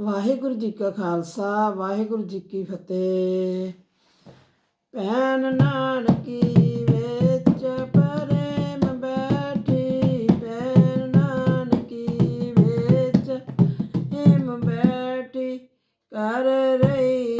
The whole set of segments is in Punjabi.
ਵਾਹਿਗੁਰੂ ਜੀ ਕਾ ਖਾਲਸਾ, ਵਾਹਿਗੁਰੂ ਜੀ ਕੀ ਫਤਿਹ। ਭੈਣ ਨਾਨਕੀ ਵਿੱਚ ਪਰੇਮ ਬੈਠੀ, ਭੈਣ ਨਾਨਕੀ ਵਿੱਚ ਹਿਮ ਬੈਠੀ, ਕਰ ਰਹੀ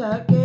ya que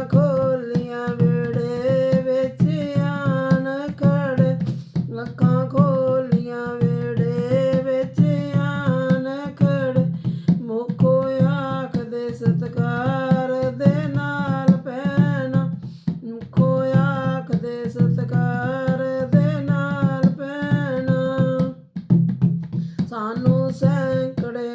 ਖੋਲੀਆਂ ਵੇੜੇ ਵਿੱਚ ਆਣ ਖੜ। ਲੱਖਾਂ ਖੋਲੀਆਂ ਵੇੜੇ ਵਿੱਚ ਆਣ ਖੜ। ਮੁਖੋ ਆਖ ਦੇ ਦੇ ਨਾਲ ਪੈਣਾ। ਮੁਖੋ ਆਖ ਦੇ ਦੇ ਨਾਲ ਪੈਣਾ। ਸਾਨੂੰ ਸੈਂਕੜੇ